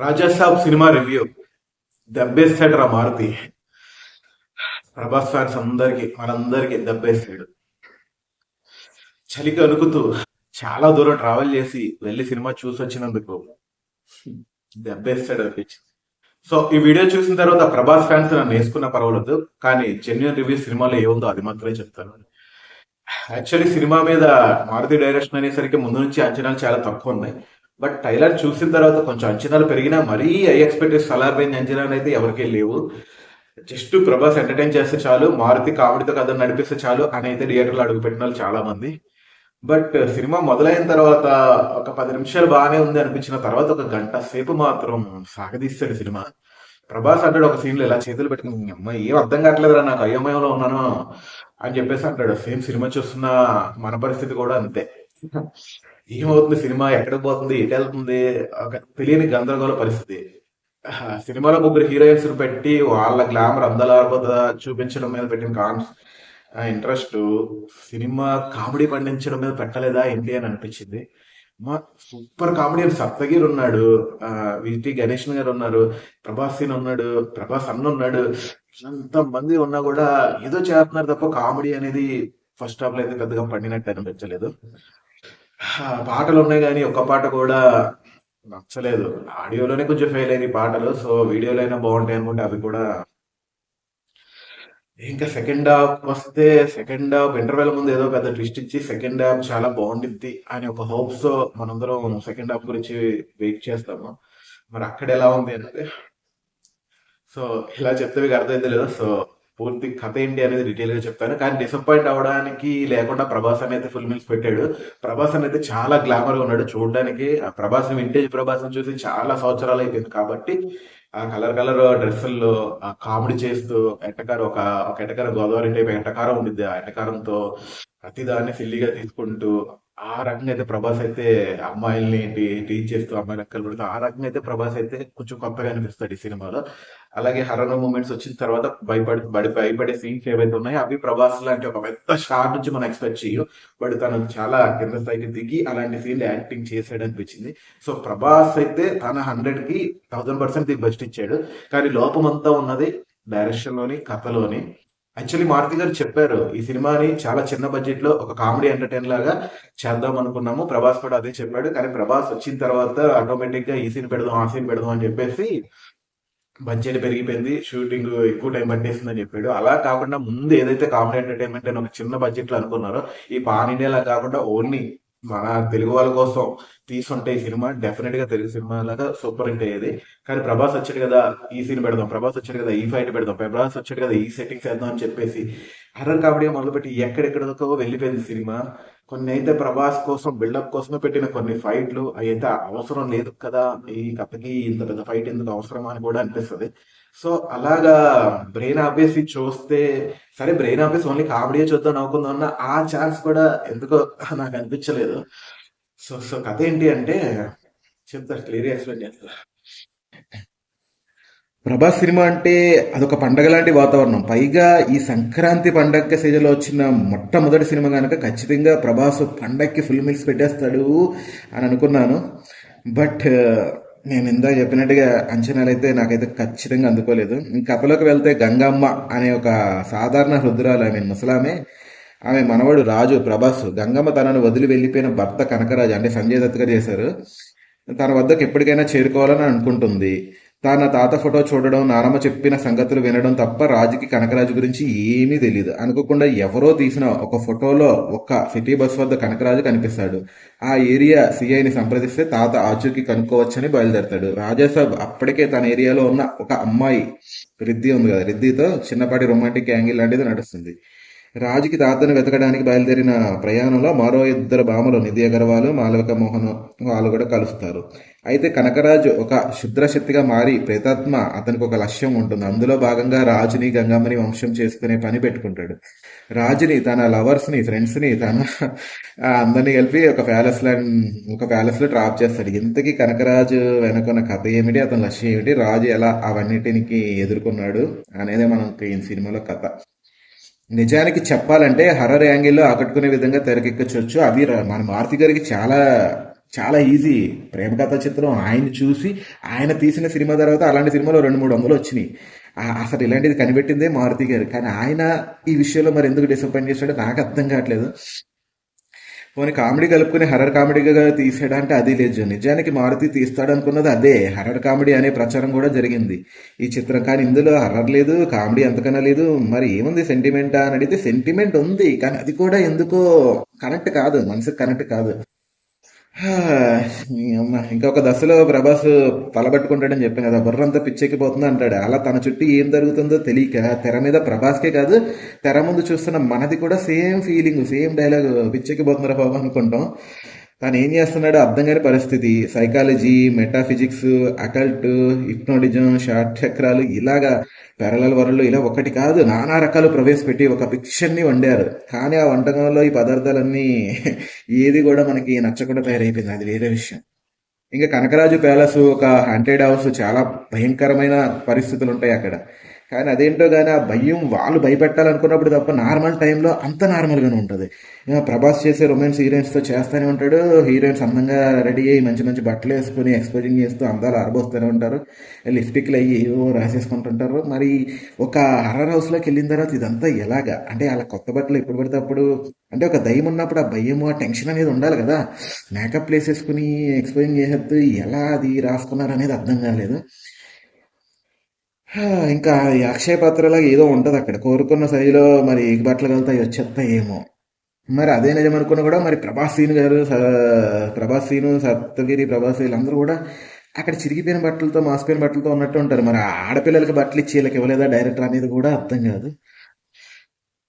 Raja Saab cinema review దెబ్బేస్తాడు రా Maruti. Prabhas fans అందరికి మనందరికి దెబ్బేస్తాడు చలికి అనుకుతూ చాలా దూరం ట్రావెల్ చేసి వెళ్ళి సినిమా చూసి వచ్చినందుకు దెబ్బేస్తాడు అనిపించింది సో ఈ వీడియో చూసిన తర్వాత ప్రభాస్ ఫ్యాన్స్ నన్ను వేసుకున్న పర్వాలేదు కానీ జెన్యున్ రివ్యూ సినిమాలో ఏముందో అది మాత్రమే చెప్తాను. యాక్చువల్లీ సినిమా మీద మారుతి డైరెక్షన్ అనేసరికి ముందు నుంచి అంచనాలు చాలా తక్కువ ఉన్నాయి. బట్ టైలర్ చూసిన తర్వాత కొంచెం అంచనాలు పెరిగినా మరీ ఐ ఎక్స్పెక్టెడ్ సలార్ పోయిన అంచనాలు అయితే ఎవరికీ లేవు. జస్ట్ ప్రభాస్ ఎంటర్టైన్ చేస్తే చాలు మారుతి కామెడీతో కథ నడిపిస్తే చాలు అని అయితే థియేటర్లో అడుగు పెట్టిన వాళ్ళు చాలా మంది బట్ సినిమా మొదలైన తర్వాత ఒక పది నిమిషాలు బాగానే ఉంది అనిపించిన తర్వాత ఒక గంట సేపు మాత్రం సాగదీస్తాడు సినిమా. ప్రభాస్ అంటాడు ఒక సీన్లో ఇలా చేతులు పెట్టుకుని అమ్మాయి ఏం అర్థం కావట్లేదురా నాకు అయోమయంలో ఉన్నాను అని చెప్పేసి అంటాడు. సేమ్ సినిమా చూస్తున్న మన పరిస్థితి కూడా అంతే. ఏమవుతుంది? సినిమా ఎక్కడికి పోతుంది? ఎటు వెళ్తుంది? ఒక తెలియని గందరగోళ పరిస్థితి. సినిమాలో ముగ్గురు హీరోయిన్స్ పెట్టి వాళ్ళ గ్లామర్ అందలారబోత చూపించడం మీద పెట్టిన కాన్స్ ఇంట్రెస్ట్ సినిమా కామెడీ పండించడం మీద పెట్టలేదా ఏంటి అని అనిపించింది. మా సూపర్ కామెడీ సప్తగిరి ఉన్నాడు. విటి గణేష్ గారు ఉన్నారు. ప్రభాస్ సీన్ ఉన్నాడు. ప్రభాస్ అన్న ఉన్నాడు. ఎంత మంది ఉన్నా కూడా ఏదో చేస్తున్నారు తప్ప కామెడీ అనేది ఫస్ట్ హాఫ్లో అయితే పెద్దగా పండినట్టు అనిపించలేదు. పాటలు ఉన్నాయి కానీ ఒక్క పాట కూడా నచ్చలేదు. ఆడియోలోనే కొంచెం ఫెయిల్ అయింది పాటలు సో వీడియోలో అయినా బాగుంటాయి అనుకుంటే అవి కూడా. ఇంకా సెకండ్ హాఫ్ వస్తే సెకండ్ హాఫ్ ఇంటర్వెల్ ముందు ఏదో పెద్ద ట్విస్ట్ ఇచ్చి సెకండ్ హాఫ్ చాలా బాగుండిద్ది అని ఒక హోప్స్తో మనందరం సెకండ్ హాఫ్ గురించి వెయిట్ చేస్తాము. మరి అక్కడ ఎలా ఉంది అన్నది. సో ఇలా చెప్తే మీకు అర్థమైంది లేదు సో పూర్తి కథ ఏంటి అనేది డీటెయిల్గా చెప్తాను. కానీ డిసప్పాయింట్ అవ్వడానికి లేకుండా ప్రభాస్ అనేది ఫుల్ మిల్స్ పెట్టాడు. ప్రభాస్ అనేది చాలా గ్లామర్గా ఉన్నాడు. చూడడానికి ఆ ప్రభాస్ వింటేజ్ ప్రభాస్ చూసి చాలా సంవత్సరాలు అయిపోయింది కాబట్టి ఆ కలర్ కలర్ డ్రెస్సుల్లో ఆ కామెడీ చేస్తూ ఎట్టకారం ఒక ఒక ఎట్టకారం గోదావరి టైప్ ఎట్టకారం ఉండిద్ది. ఆ ఎట్టకారంతో ప్రతిదాన్ని సిల్లిగా తీసుకుంటూ ఆ రకంగా అయితే ప్రభాస్ అయితే అమ్మాయిల్ని టీచ్ చేస్తూ అమ్మాయిలు అక్కలు పెడుతూ ఆ రకంగా అయితే ప్రభాస్ అయితే కొంచెం కొత్తగా అనిపిస్తాడు ఈ సినిమాలో. అలాగే హరణ మూమెంట్స్ వచ్చిన తర్వాత భయపడి బడి భయపడే సీన్స్ ఏవైతే ఉన్నాయో అవి ప్రభాస్ లాంటి ఒక పెద్ద షార్ట్ నుంచి మనం ఎక్స్పెక్ట్ చేయం బట్ తను చాలా కింద స్థాయికి దిగి అలాంటి సీన్లు యాక్టింగ్ చేశాడు అనిపించింది సో ప్రభాస్ అయితే తన హండ్రెడ్కి థౌసండ్ పర్సెంట్ ది బెస్ట్ ఇచ్చాడు. కానీ లోపం అంతా ఉన్నది డైరెక్షన్లోని కథలోని యాక్చువల్లీ మారుతి గారు చెప్పారు ఈ సినిమాని చాలా చిన్న బడ్జెట్లో ఒక కామెడీ ఎంటర్టైన్ లాగా చేద్దాం అనుకున్నాము. ప్రభాస్ కూడా అదే చెప్పాడు. కానీ ప్రభాస్ వచ్చిన తర్వాత ఆటోమేటిక్గా ఈ సీన్ పెడదాం ఆ సీన్ పెడదాం అని చెప్పేసి బడ్జెట్ పెరిగిపోయింది. షూటింగ్ ఎక్కువ టైం పట్టేసిందని చెప్పాడు. అలా కాకుండా ముందు ఏదైతే కామెడీ ఎంటర్టైన్మెంట్ అని ఒక చిన్న బడ్జెట్లో అనుకున్నారో ఈ పాన్ ఇండియాలా కాకుండా ఓన్లీ మన తెలుగు వాళ్ళ కోసం తీసుంటే ఈ సినిమా డెఫినెట్గా తెలుగు సినిమా లాగా సూపర్ హిట్ అయ్యేది. కానీ ప్రభాస్ వచ్చాడు కదా ఈ సీన్ పెడదాం ప్రభాస్ వచ్చాడు కదా ఈ ఫైట్ పెడదాం ప్రభాస్ వచ్చాడు కదా ఈ సెట్టింగ్స్ వేద్దాం అని చెప్పేసి హర్రర్ కామెడీ మొదలుపెట్టి ఎక్కడెక్కడికో వెళ్ళిపోయింది సినిమా. కొన్ని అయితే ప్రభాస్ కోసం బిల్డప్ కోసమే పెట్టిన కొన్ని ఫైట్లు అవి అయితే అవసరం లేదు కదా. ఈ కథకి ఇంత పెద్ద ఫైట్ ఎందుకు అవసరమా అని కూడా అనిపిస్తుంది. సో అలాగా బ్రెయిన్ ఆపేసి చూస్తే సరే బ్రెయిన్ ఆపేసి ఓన్లీ కామెడీ చూద్దాం నవ్వుకుందాం ఆ ఛాన్స్ కూడా ఎందుకో నాకు అనిపించలేదు. సో సో కథ ఏంటి అంటే చెప్తా క్లియర్ ఎక్స్ప్లెయిన్ చేస్తా. ప్రభాస్ సినిమా అంటే అదొక పండగ లాంటి వాతావరణం. పైగా ఈ సంక్రాంతి పండగ సీజన్లో వచ్చిన మొట్టమొదటి సినిమా కనుక ఖచ్చితంగా ప్రభాస్ పండగకి ఫుల్ మిల్స్ పెట్టేస్తాడు అని అనుకున్నాను. బట్ నేను ఇందాక చెప్పినట్టుగా అంచనాలు అయితే నాకైతే ఖచ్చితంగా అందుకోలేదు. కథలోకి వెళ్తే గంగమ్మ అనే ఒక సాధారణ హృద్రాలు ఐ మీన్ ముసలామే. ఆమె మనవడు రాజు ప్రభాస్. గంగమ్మ తనను వదిలి వెళ్ళిపోయిన భర్త కనకరాజు అంటే సంజయ్ దత్ చేశారు. తన వద్దకు ఎప్పటికైనా చేరుకోవాలని అనుకుంటుంది. తన తాత ఫోటో చూడడం నానమ్మ చెప్పిన సంగతులు వినడం తప్ప రాజుకి కనకరాజు గురించి ఏమీ తెలియదు అనుకోకుండా ఎవరో తీసిన ఒక ఫోటోలో ఒక సిటీ బస్ వద్ద కనకరాజు కనిపిస్తాడు. ఆ ఏరియా సిఐని సంప్రదిస్తే తాత ఆచూకీ కనుక్కోవచ్చని బయలుదేరతాడు. రాజాసాబ్ అప్పటికే తన ఏరియాలో ఉన్న ఒక అమ్మాయి రిద్ది ఉంది కదా. రిద్దితో చిన్నపాటి రొమాంటిక్ యాంగిల్ లాంటిది నడుస్తుంది. రాజుకి తాతను వెతకడానికి బయలుదేరిన ప్రయాణంలో మరో ఇద్దరు భామలు నిధి అగర్వాల్ మాలవిక మోహన్ వాళ్ళు కూడా కలుస్తారు. అయితే కనకరాజు ఒక శుద్రశక్తిగా మారి ప్రేతాత్మ అతనికి ఒక లక్ష్యం ఉంటుంది. అందులో భాగంగా రాజుని గంగమ్మని వంశం చేసుకునే పని పెట్టుకుంటాడు. రాజుని తన లవర్స్ని ఫ్రెండ్స్ని తన అందరినీ కలిపి ఒక ప్యాలెస్లో ఒక ప్యాలెస్లో ట్రాప్ చేస్తాడు. ఇంతకీ కనకరాజు వెనకున్న కథ ఏమిటి? అతని లక్ష్యం ఏమిటి? రాజు ఎలా అవన్నిటినికి ఎదుర్కొన్నాడు అనేది మనకి ఈ సినిమాలో కథ. నిజానికి చెప్పాలంటే హర్రర్ యాంగిల్లో ఆకట్టుకునే విధంగా తెరకెక్కచ్చు అవి మన మారుతి గారికి చాలా చాలా ఈజీ ప్రేమ కథ చిత్రం ఆయన చూసి ఆయన తీసిన సినిమా తర్వాత అలాంటి సినిమాలో రెండు మూడు వందలు వచ్చినాయి. అసలు ఇలాంటిది కనిపెట్టిందే మారుతి గారు. కానీ ఆయన ఈ విషయంలో మరి ఎందుకు డిసప్పాయింట్ చేశాడో నాకు అర్థం కావట్లేదు. పోనీ కామెడీ కలుపుకుని హర్రర్ కామెడీగా తీసాడా అంటే అది లేదు. నిజానికి మారుతి తీస్తాడు అనుకున్నది అదే. హర్రర్ కామెడీ అనే ప్రచారం కూడా జరిగింది. ఈ చిత్రం కానీ ఇందులో హర్రర్ లేదు కామెడీ అంతకన్నా లేదు. మరి ఏముంది సెంటిమెంటా అని అడిగితే సెంటిమెంట్ ఉంది. కానీ అది కూడా ఎందుకో కనెక్ట్ కాదు. మనసుకు కనెక్ట్ కాదు. ఇంకొక దశలో ప్రభాస్ తలబట్టుకుంటాడని చెప్పాను కదా బుర్రంతా పిచ్చెక్కిపోతుంది అంటాడు. అలా తన చుట్టూ ఏం జరుగుతుందో తెలియక తెర మీద ప్రభాస్కే కాదు తెర ముందు చూస్తున్న మనది కూడా సేమ్ ఫీలింగ్ సేమ్ డైలాగ్ పిచ్చెక్కిపోతున్నారా బాబు అనుకుంటాం. తను ఏం చేస్తున్నాడో అర్థం కాని పరిస్థితి. Psychology metaphysics occult hypnotism short చక్రాలు ఇలాగా పెరలల వరలు ఇలా ఒకటి కాదు నానా రకాలు ప్రవేశపెట్టి ఒక పిక్చర్ని వండారు. కానీ ఆ వంటకంలో ఈ పదార్థాలన్నీ ఏది కూడా మనకి నచ్చకుండా తయారైపోయింది. అది వేరే విషయం. ఇంకా కనకరాజు ప్యాలెస్ ఒక హంటెడ్ హౌస్ చాలా భయంకరమైన పరిస్థితులు ఉంటాయి అక్కడ. కానీ అదేంటో కానీ ఆ భయం వాళ్ళు భయపెట్టాలనుకున్నప్పుడు తప్ప నార్మల్ టైంలో అంత నార్మల్గానే ఉంటుంది. ఇంకా ప్రభాస్ చేసే రొమాన్స్ హీరోయిన్స్తో చేస్తూనే ఉంటాడు. హీరోయిన్స్ అందంగా రెడీ అయ్యి మంచి మంచి బట్టలు వేసుకుని ఎక్స్పోజింగ్ చేస్తూ అందాలు ఆరబోస్తూనే ఉంటారు. లిప్స్టిక్లు అయ్యి ఏవో రాసేసుకుంటుంటారు. మరి ఒక హర్రర్ హౌస్లోకి వెళ్ళిన తర్వాత ఇదంతా ఎలాగా? అంటే అలా కొత్త బట్టలు ఎప్పుడు పడితే అప్పుడు అంటే ఒక దయ్యం ఉన్నప్పుడు ఆ భయం ఆ టెన్షన్ అనేది ఉండాలి కదా. మేకప్ వేసేసుకుని ఎక్స్పోజింగ్ చేసేద్దు. ఎలా అది రాసుకున్నారు అనేది అర్థం కాలేదు. ఇంకా ఈ అక్షయ పాత్రలాగా ఏదో ఉంటుంది అక్కడ. కోరుకున్న సైజులో మరి ఏ బట్టలు కలుతాయి వచ్చేస్తాయి ఏమో మరి అదే నిజమనుకున్నా కూడా మరి ప్రభాస్ సీన్ గారు స- ప్రభాస్ సీను సప్తగిరి ప్రభాస్ వీళ్ళందరూ కూడా అక్కడ చిరిగిపోయిన బట్టలతో మాసిపోయిన బట్టలతో ఉన్నట్టు ఉంటారు. మరి ఆడపిల్లలకి బట్టలు ఇచ్చి వీళ్ళకి ఇవ్వలేదా డైరెక్టర్ అనేది కూడా అర్థం కాదు.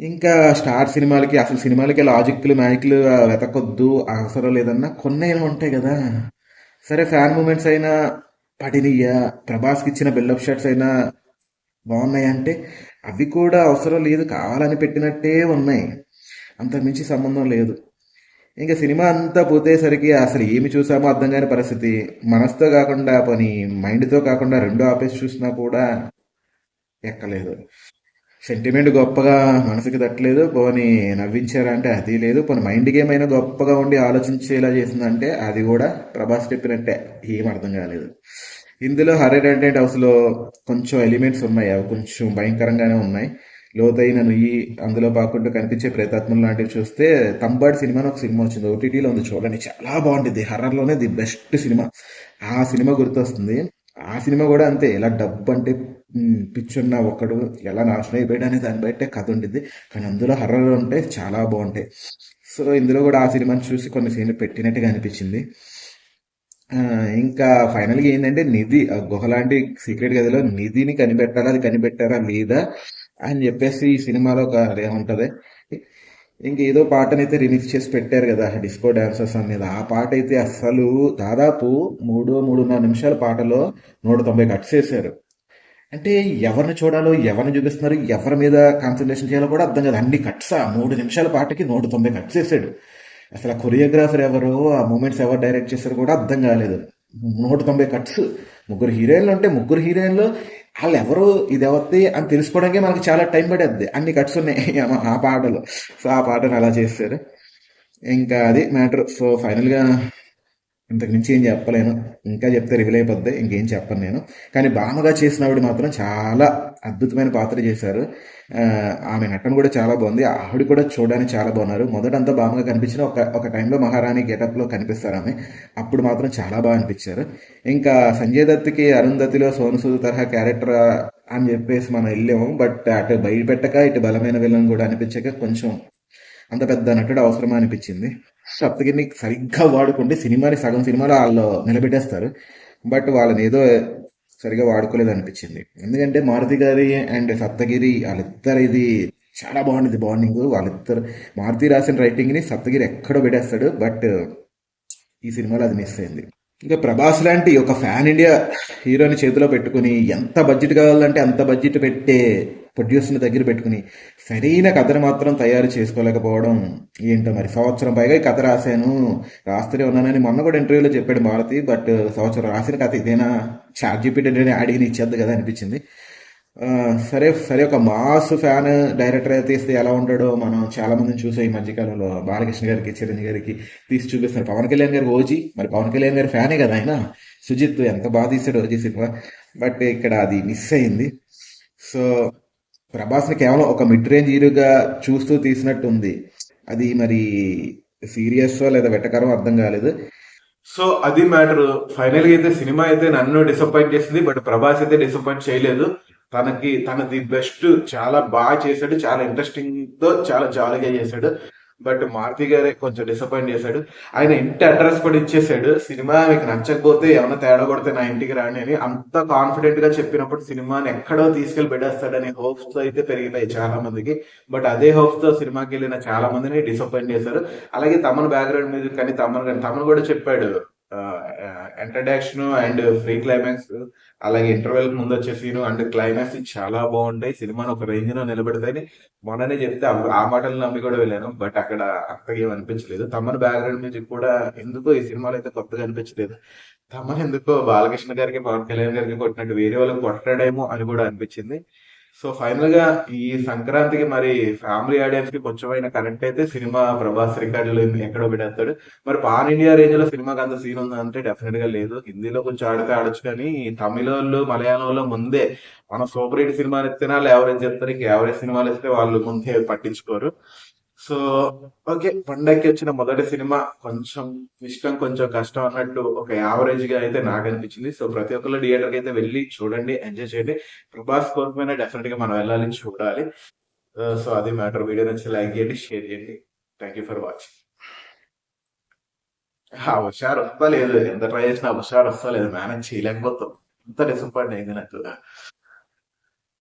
ఇంకా స్టార్ సినిమాలకి అసలు సినిమాలకి లాజిక్లు మ్యాజిక్లు వెతకొద్దు అవసరం లేదన్నా కొన్ని ఉంటాయి కదా. సరే ఫ్యాన్ మూమెంట్స్ అయినా పడినయ్యా ప్రభాస్కి ఇచ్చిన బిల్డప్ షాట్స్ అయినా బాగున్నాయి అంటే అవి కూడా అవసరం లేదు కావాలని పెట్టినట్టే ఉన్నాయి. అంత మించి సంబంధం లేదు. ఇంకా సినిమా అంతా పోతేసరికి అసలు ఏమి చూసామో అర్థం కాని పరిస్థితి. మనసుతో కాకుండా పని మైండ్తో కాకుండా రెండో ఆపేసి చూసినా కూడా ఎక్కలేదు. సెంటిమెంట్ గొప్పగా మనసుకి తట్టలేదు పోనీ నవ్వించారా అంటే అది లేదు పోనీ మైండ్కి ఏమైనా గొప్పగా ఉండి ఆలోచించేలా చేసిందంటే అది కూడా ప్రభాస్ చెప్పినట్టే ఏం అర్థం కాలేదు. ఇందులో హర్రర్ కంటెంట్ హౌస్లో కొంచెం ఎలిమెంట్స్ ఉన్నాయి అవి కొంచెం భయంకరంగానే ఉన్నాయి. లోతైన నుయ్యి అందులో పాకుండా కనిపించే ప్రేతాత్మలు లాంటివి చూస్తే తంబాడు సినిమా ఒక సినిమా వచ్చింది ఓటీటీలో ఉంది చూడండి చాలా బాగుంటుంది హర్రర్లోనే ది బెస్ట్ సినిమా. ఆ సినిమా గుర్తొస్తుంది. ఆ సినిమా కూడా అంతే ఇలా డబ్బు అంటే పిచ్చున్న ఒక్కడు ఎలా నాశనం అయిపోయాడు అనే దాన్ని బట్టే కథ ఉండిద్ది. కానీ అందులో హర్రలు ఉంటాయి చాలా బాగుంటాయి. సో ఇందులో కూడా ఆ సినిమాని చూసి కొన్ని సీన్లు పెట్టినట్టుగా అనిపించింది. ఇంకా ఫైనల్గా ఏంటంటే నిధి ఆ గుహ లాంటి సీక్రెట్ గదిలో నిధిని కనిపెట్టాలా అది కనిపెట్టారా లేదా అని చెప్పేసి ఈ సినిమాలో ఒక అదే ఇంక ఏదో పాటనైతే రిమిక్స్ చేసి పెట్టారు కదా డిస్కో డాన్సర్స్ అనేది. ఆ పాట అయితే అసలు దాదాపు మూడు మూడున్నర నిమిషాల పాటలో నూట తొంభై కట్స్ వేశారు. అంటే ఎవరిని చూడాలో ఎవరిని చూపిస్తున్నారు ఎవరి మీద కాన్సన్ట్రేషన్ చేయాలో కూడా అర్థం కాదు. అన్ని కట్స్ ఆ మూడు నిమిషాల పాటకి నూట తొంభై కట్స్ చేశాడు. అసలు ఆ కొరియోగ్రాఫర్ ఎవరు ఆ మూమెంట్స్ ఎవరు డైరెక్ట్ చేశారు కూడా అర్థం కాలేదు. నూట తొంభై కట్స్ ముగ్గురు హీరోయిన్లు ఉంటే ముగ్గురు హీరోయిన్లు వాళ్ళు ఎవరు ఇది ఎవరిది అని తెలుసుకోవడానికి మనకి చాలా టైం పడేది. అన్ని కట్స్ ఉన్నాయి. ఆ- పాటలు. సో ఆ పాటను అలా చేశారు. ఇంకా అది మ్యాటర్. సో ఫైనల్గా ఇంతకు మించి ఏం చెప్పలేను. ఇంకా చెప్తే రివీల్ అయిపోద్ది. ఇంకేం చెప్పను నేను. కానీ బామగా చేసిన ఆవిడ మాత్రం చాలా అద్భుతమైన పాత్ర చేశారు. ఆమె నటన కూడా చాలా బాగుంది. ఆవిడ కూడా చూడడానికి చాలా బాగున్నారు. మొదటంతా బామగా కనిపించిన ఒక ఒక టైంలో మహారాణి గెటప్లో కనిపిస్తారు ఆమె. అప్పుడు మాత్రం చాలా బాగా అనిపించారు. ఇంకా సంజయ్ దత్కి అరుంధతిలో సోను సూద్ తరహా క్యారెక్టర్ అని చెప్పేసి మనం వెళ్ళాము. బట్ అటు బయటపెట్టక ఇటు బలమైన విలన్ కూడా అనిపించక కొంచెం అంత పెద్ద నటుడు అవసరమా అనిపించింది. సప్తగిరిని సరిగ్గా వాడుకుంటే సినిమాని సగం సినిమాలో వాళ్ళు నిలబెట్టేస్తారు. బట్ వాళ్ళని ఏదో సరిగా వాడుకోలేదు అనిపించింది. ఎందుకంటే మారుతి గారి అండ్ సప్తగిరి వాళ్ళిద్దరు ఇది చాలా బాగుంది బాండింగ్. వాళ్ళిద్దరు మారుతి రాసిన రైటింగ్ని సప్తగిరి ఎక్కడో పెట్టేస్తాడు. బట్ ఈ సినిమాలో అది మిస్ అయింది. ఇంకా ప్రభాస్ లాంటి ఒక ఫ్యాన్ ఇండియా హీరోని చేతిలో పెట్టుకుని ఎంత బడ్జెట్ కావాలంటే అంత బడ్జెట్ పెట్టే ప్రొడ్యూసర్ని దగ్గర పెట్టుకుని సరైన కథను మాత్రం తయారు చేసుకోలేకపోవడం ఏంటో మరి? సంవత్సరం పైగా ఈ కథ రాశాను. రాస్తూనే ఉన్నానని మొన్న కూడా ఇంటర్వ్యూలో చెప్పాడు మారుతి బట్ సంవత్సరం రాసిన కథ ఇదేనా? చార్ట్ జీపీటీ అడిగిన ఇచ్చేద్దు కదా అనిపించింది. సరే సరే ఒక మాస్ ఫ్యాన్ డైరెక్టర్ తీస్తే ఎలా ఉంటాడో మనం చాలా మందిని చూసాం ఈ మధ్యకాలంలో. బాలకృష్ణ గారికి చిరంజీవి గారికి తీసి చూపిస్తారు పవన్ కళ్యాణ్ గారి ఓజీ. మరి పవన్ కళ్యాణ్ గారి ఫ్యానే కదా ఆయన? సుజిత్ ఎంత బాగా తీసాడు ఓజీ సినిమా. బట్ ఇక్కడ అది మిస్ అయింది. సో ప్రభాస్ని కేవలం ఒక మిడ్ రేంజ్ హీరోగా చూస్తూ తీసినట్టు ఉంది అది మరి సీరియస్ లేదా వెటకరం అర్థం కాలేదు. సో అది మ్యాటర్ ఫైనల్గా అయితే సినిమా అయితే నన్ను డిసప్పాయింట్ చేసింది బట్ ప్రభాస్ అయితే డిసప్పాయింట్ చేయలేదు. తనకి తన ది బెస్ట్ చాలా బాగా చేశాడు చాలా ఇంట్రెస్టింగ్తో చాలా జాలీగా చేశాడు. బట్ మారుతి గారే కొంచెం డిసప్పాయింట్ చేశాడు. ఆయన ఇంటి అడ్రస్ కూడా ఇచ్చేసాడు. సినిమా మీకు నచ్చకపోతే ఏమైనా తేడా కొడితే నా ఇంటికి రాని అని అంత కాన్ఫిడెంట్గా చెప్పినప్పుడు సినిమాని ఎక్కడో తీసుకెళ్ళి పెట్టేస్తాడనే హోప్స్తో అయితే పెరిగినాయి చాలా మందికి. బట్ అదే హోప్స్తో సినిమాకి వెళ్ళిన చాలా మందిని డిసప్పాయింట్ చేశారు. అలాగే తమన్ బ్యాక్గ్రౌండ్ మ్యూజిక్ కానీ తమన్ కానీ తమన్ కూడా చెప్పాడు ఇంట్రడక్షన్ అండ్ ఫ్రీ క్లైమాక్స్ అలాగే ఇంటర్వెల్ ముందు వచ్చే సీన్ అండ్ క్లైమాక్స్ చాలా బాగుంటాయి. సినిమాను ఒక రేంజ్లో నిలబెడతాయని మొన్ననే చెప్తే ఆ- మాటలు నమ్మి కూడా వెళ్ళాను. బట్ అక్కడ అంతగా అనిపించలేదు. తమన్ బ్యాక్గ్రౌండ్ మ్యూజిక్ కూడా ఎందుకో ఈ సినిమాలో అయితే కొత్తగా అనిపించలేదు. తమన్ ఎందుకో బాలకృష్ణ గారికి పవన్ కళ్యాణ్ గారికి కొట్టినట్టు వేరే వాళ్ళకి కొట్టడేమో అని కూడా అనిపించింది. సో ఫైనల్గా ఈ సంక్రాంతికి మరి ఫ్యామిలీ ఆడియన్స్కి అయినా కరెంట్ అయితే సినిమా ప్రభాస్ రికార్డులు ఎక్కడో పెట్టేస్తాడు. మరి పాన్ ఇండియా రేంజ్లో సినిమాకి అంత సీన్ ఉందా అంటే డెఫినెట్గా లేదు. హిందీలో కొంచెం ఆడితే ఆడొచ్చు కానీ తమిళ వాళ్ళు మలయాళంలో ముందే మన సూపర్ హిట్ సినిమాలు ఇస్తేనే వాళ్ళు ఎవరేజ్ చెప్తారు ఎవరేజ్ సినిమాలు ఇస్తే వాళ్ళు ముందే పట్టించుకోరు. సో ఓకే పండగకి వచ్చిన మొదటి సినిమా కొంచెం ఇష్టం కొంచెం కష్టం అన్నట్టు ఒక యావరేజ్గా అయితే నాకు అనిపించింది. సో ప్రతి ఒక్కళ్ళు థియేటర్కి అయితే వెళ్ళి చూడండి ఎంజాయ్ చేయండి. ప్రభాస్ కోసమైనా డెఫినెట్గా మనం వెళ్ళాలి చూడాలి. సో అది మ్యాటర్. వీడియో నచ్చి లైక్ చేయండి షేర్ చేయండి. థ్యాంక్ యూ ఫర్ వాచింగ్ హుషారు వస్తలేదు ఎంత ట్రై చేసినా హుషారు వస్తలేదు మేనేజ్ చేయలేకపోతాం. అంత డిసప్పాయింట్ అయింది నాకు.